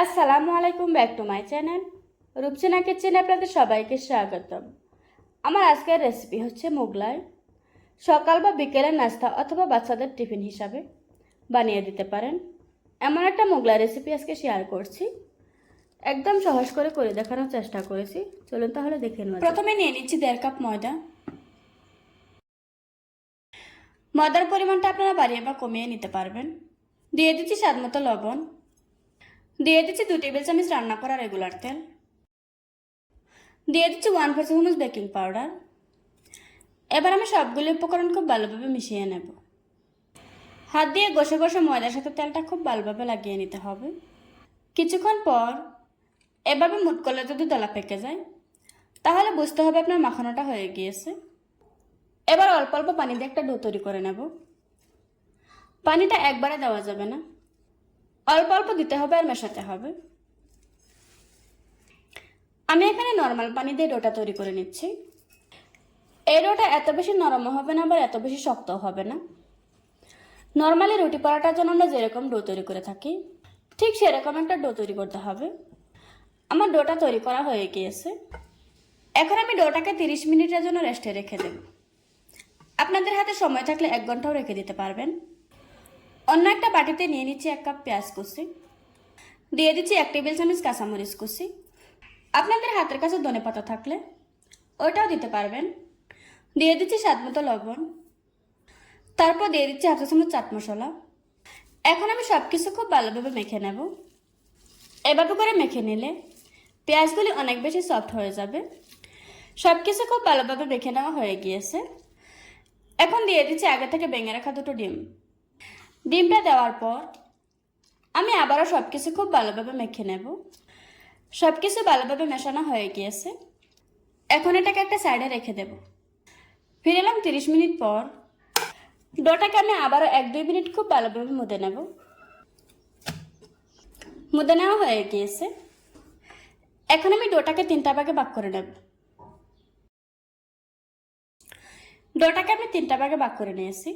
আসসালামু আলাইকুম back to my channel Rupsena কিচেনে আপনাদের সবাইকে স্বাগতম। আমার আজকের রেসিপি হচ্ছে মোগলাই। সকাল বা বিকেলের নাস্তা অথবা বাচ্চাদের টিফিন হিসাবে বানিয়ে দিতে পারেন। এমন একটা মোগলাই রেসিপি আজকে শেয়ার করছি। একদম সহজ করে করে দেখানোর চেষ্টা করেছি। চলুন তাহলে দেখে যাক। প্রথমে নিয়ে নিচ্ছি দেড় কাপ ময়দা। ময়দার পরিমাণটা আপনারা বাড়িয়ে বা কমিয়ে নিতে পারবেন। দিয়ে দিচ্ছি স্বাদ মতো লবণ। দিয়ে দিচ্ছি দু টেবিল চামচ রান্না করা রেগুলার তেল। দিয়ে দিচ্ছি ওয়ান ফোর চামচ বেকিং পাউডার এবার আমি সবগুলি উপকরণ খুব ভালোভাবে মিশিয়ে নেব। হাত দিয়ে ঘষে ঘষে ময়দার সাথে তেলটা খুব ভালোভাবে লাগিয়ে নিতে হবে। কিছুক্ষণ পর এভাবে মুট করলে যদি দলা পেকে যায়, তাহলে বুঝতে হবে আপনার মাখানোটা হয়ে গিয়েছে। এবার অল্প অল্প পানি দিয়ে একটা ডো তৈরি করে নেব। পানিটা একবারে দেওয়া যাবে না। অল্প অল্প দিতে হবে আর মেশাতে হবে। আমি এখানে নর্মাল পানি দিয়ে ডোটা তৈরি করে নিচ্ছি। এই ডোটা এত বেশি নরমও হবে না আবার এত বেশি শক্ত হবে না। নর্মালি রুটি পরাটার জন্য আমরা যেরকম ডো তৈরি করে থাকি, ঠিক সেরকম একটা ডো তৈরি করতে হবে। আমার ডোটা তৈরি করা হয়ে গিয়েছে। এখন আমি ডোটাকে তিরিশ মিনিটের জন্য রেস্টে রেখে দেব। আপনাদের হাতে সময় থাকলে এক ঘন্টাও রেখে দিতে পারবেন। অন্য একটা বাটিতে নিয়ে নিচ্ছি এক কাপ পেঁয়াজ কুচি। দিয়ে দিচ্ছি এক টেবিল চামচ কাঁচামরিচ কুচি। আপনাদের হাতের কাছে ধনে পাতা থাকলে ওটাও দিতে পারবেন। দিয়ে দিচ্ছি স্বাদ মতো লবণ। তারপর দিয়ে দিচ্ছি চা চামচ চাট মশলা। এখন আমি সব কিছু খুব ভালোভাবে মেখে নেব। এভাবে করে মেখে নিলে পেঁয়াজগুলি অনেক বেশি সফট হয়ে যাবে। সব কিছু খুব ভালোভাবে মেখে নেওয়া হয়ে গিয়েছে। এখন দিয়ে দিচ্ছি আগে থেকে বেঙে রাখা দুটো ডিম। ডিমটা দেওয়ার পর আমি আবারও সব কিছু খুব ভালোভাবে মেখে নেব। সব কিছু ভালোভাবে মেশানো হয়ে গিয়েছে। এখন এটাকে একটা সাইডে রেখে দেব। ফিরে এলাম তিরিশ মিনিট পর। ডোটাকে আমি আবারও এক দুই মিনিট খুব ভালোভাবে মুদে নেব। মুদে নেওয়া হয়ে গিয়েছে। এখন আমি ডোটাকে তিনটা ভাগে ভাগ করে নেব। ডোটাকে আমি তিনটা ভাগে ভাগ করে নিয়েছি।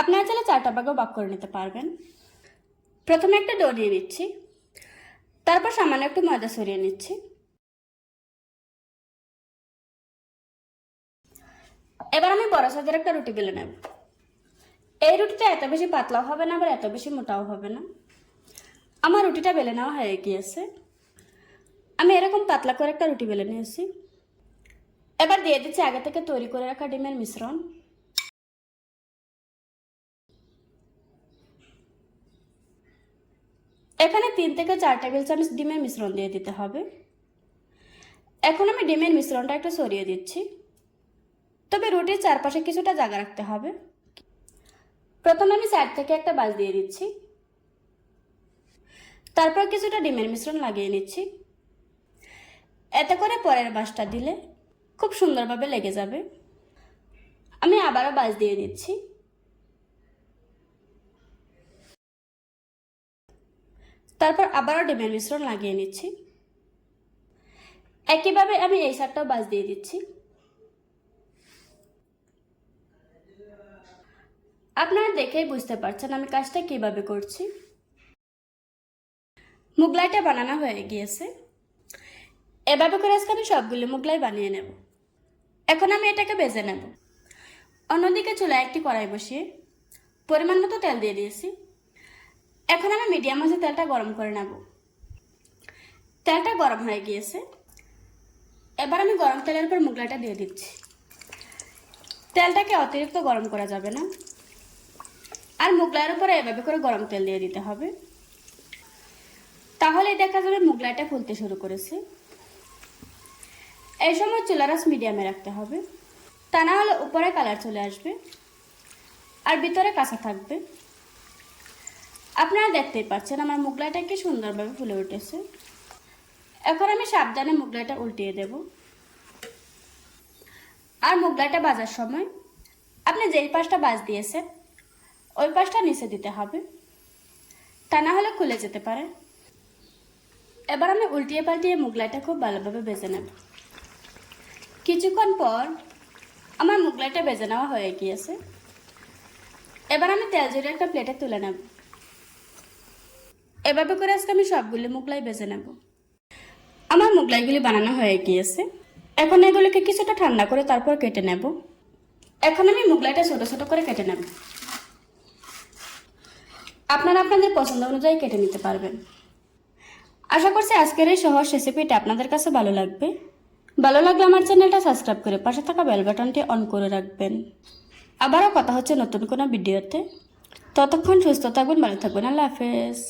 আপনারা চাইলে চারটা ভাগও ভাগ করে নিতে পারবেন। প্রথমে একটা ডো নিয়ে নিচ্ছি তারপর সামান্য একটু ময়দা সরিয়ে নিচ্ছি। এবার আমি বড় সাইজের একটা রুটি বেলে নেব। এই রুটিটা এত বেশি পাতলাও হবে না, আবার এত বেশি মোটাও হবে না। আমার রুটিটা বেলে নেওয়া হয়ে গিয়েছে। আমি এরকম পাতলা করে একটা রুটি বেলে নিয়েছি। এবার দিয়ে দিচ্ছি আগে থেকে তৈরি করে রাখা ডিমের মিশ্রণ। এখানে তিন থেকে চার টেবিল চামচ ডিমের মিশ্রণ দিয়ে দিতে হবে। এখন আমি ডিমের মিশ্রণটা একটু সরিয়ে দিচ্ছি। তবে রুটির চারপাশে কিছুটা জায়গা রাখতে হবে। প্রথমে আমি সাইড থেকে একটা বাস দিয়ে দিচ্ছি। তারপর কিছুটা ডিমের মিশ্রণ লাগিয়ে নিচ্ছি। এতে করে পরের বাসটা দিলে খুব সুন্দরভাবে লেগে যাবে। আমি আবারও বাস দিয়ে দিচ্ছি। তারপর আবারও ডিমের মিশ্রণ লাগিয়ে নিচ্ছি। একইভাবে আমি এই সারটাও বাজ দিয়ে দিচ্ছি। আপনারা দেখেই বুঝতে পারছেন আমি কাজটা কীভাবে করছি। মুগলাইটা বানানো হয়ে গিয়েছে। এভাবে করে আজকে আমি সবগুলো মুগলাই বানিয়ে নেব। এখন আমি এটাকে বেজে নেব। অন্যদিকে চুলায় একটি কড়াই বসিয়ে পরিমাণ মতো তেল দিয়ে দিয়েছি। এখন আমি মিডিয়াম আঁচে তেলটা গরম করে নেব। তেলটা গরম হয়ে গিয়েছে। এবার আমি গরম তেলের উপর মুগলাইটা দিয়ে দিচ্ছি। তেলটাকে অতিরিক্ত গরম করা যাবে না। আর মুগলাইয়ের উপরে এভাবে করে গরম তেল দিয়ে দিতে হবে। তাহলে দেখা যাবে মুগলাইটা ফুলতে শুরু করেছে। এই সময় চুলারাস মিডিয়ামে রাখতে হবে। তা না হলে উপরে কালার চলে আসবে। আর ভিতরে কাঁচা থাকবে। আপনারা দেখতেই পাচ্ছেন আমার মুগলাইটা কি সুন্দরভাবে ফুলে উঠেছে। এখন আমি সাবধানে মুগলাইটা উল্টিয়ে দেব। আর মুগলাইটা বাজার সময় আপনি যেই পাশটা বাজ দিয়েছেন, ওই পাশটা নিচে দিতে হবে। তা না হলে খুলে যেতে পারে। এবার আমি উল্টিয়ে পাল্টিয়ে মুগলাইটা খুব ভালোভাবে বেজে নেব। কিছুক্ষণ পর আমার মুগলাইটা বেজে নেওয়া হয়ে গিয়েছে। এবার আমি তেল জড়িয়ে একটা প্লেটে তুলে নেব। এভাবে করে আজকে আমি সবগুলি মুগলাই বেজে নেব। আমার মুগলাইগুলি বানানো হয়ে গিয়েছে। এখন এগুলিকে কিছুটা ঠান্ডা করে তারপর কেটে নেব। এখন আমি মুগলাইটা ছোট ছোট করে কেটে নেব। আপনারা আপনাদের পছন্দ অনুযায়ী কেটে নিতে পারবেন। আশা করছি আজকের এই সহজ রেসিপিটা আপনাদের কাছে ভালো লাগবে। ভালো লাগলে আমার চ্যানেলটা সাবস্ক্রাইব করে পাশে থাকা বেল বাটনটি অন করে রাখবেন। আবারও কথা হচ্ছে নতুন কোনো ভিডিওতে। ততক্ষণ সুস্থ থাকবেন ভালো থাকবেন আল্লাহ হাফেজ।